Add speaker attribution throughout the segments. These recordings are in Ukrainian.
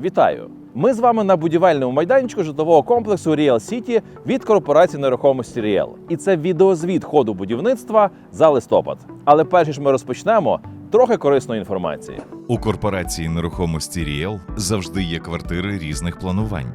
Speaker 1: Вітаю! Ми з вами на будівельному майданчику житлового комплексу Real City від корпорації нерухомості Real. І це відеозвіт ходу будівництва за листопад. Але перш ніж ми розпочнемо, трохи корисної інформації.
Speaker 2: У корпорації нерухомості Ріел завжди є квартири різних планувань,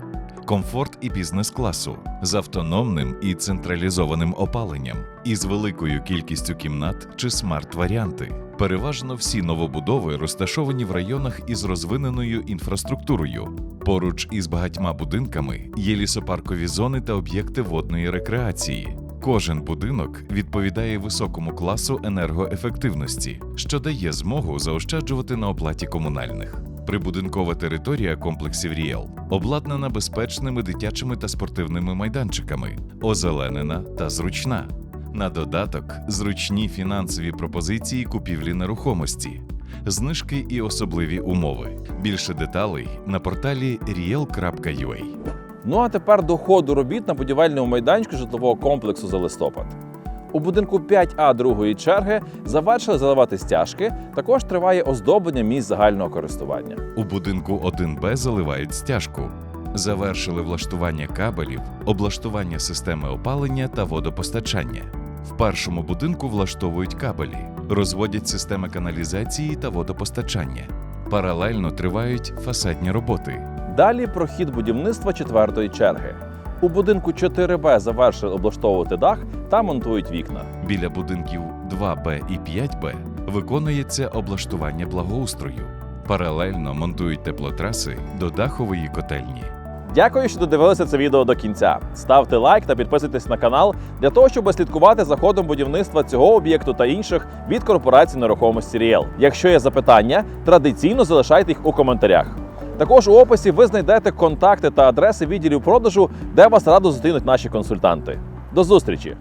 Speaker 2: комфорт і бізнес-класу з автономним і централізованим опаленням, із великою кількістю кімнат чи смарт-варіанти. Переважно всі новобудови розташовані в районах із розвиненою інфраструктурою. Поруч із багатьма будинками є лісопаркові зони та об'єкти водної рекреації. Кожен будинок відповідає високому класу енергоефективності, що дає змогу заощаджувати на оплаті комунальних. Прибудинкова територія комплексів Ріел обладнана безпечними дитячими та спортивними майданчиками, озеленена та зручна. На додаток зручні фінансові пропозиції купівлі нерухомості, знижки і особливі умови. Більше деталей на порталі riel.ua.
Speaker 1: Ну а тепер до ходу робіт на будівельному майданчику житлового комплексу за листопад. У будинку 5А другої черги завершили заливати стяжки. Також триває оздоблення місць загального користування.
Speaker 2: У будинку 1Б заливають стяжку. Завершили влаштування кабелів, облаштування системи опалення та водопостачання. В першому будинку влаштовують кабелі, розводять системи каналізації та водопостачання. Паралельно тривають фасадні роботи.
Speaker 1: Далі прохід будівництва четвертої черги. У будинку 4Б завершили облаштовувати дах та монтують вікна.
Speaker 2: Біля будинків 2Б і 5Б виконується облаштування благоустрою. Паралельно монтують теплотраси до дахової котельні.
Speaker 1: Дякую, що додивилися це відео до кінця. Ставте лайк та підписуйтесь на канал для того, щоб слідкувати за ходом будівництва цього об'єкту та інших від корпорації нерухомості Ріел. Якщо є запитання, традиційно залишайте їх у коментарях. Також у описі ви знайдете контакти та адреси відділів продажу, де вас радо зустрінуть наші консультанти. До зустрічі!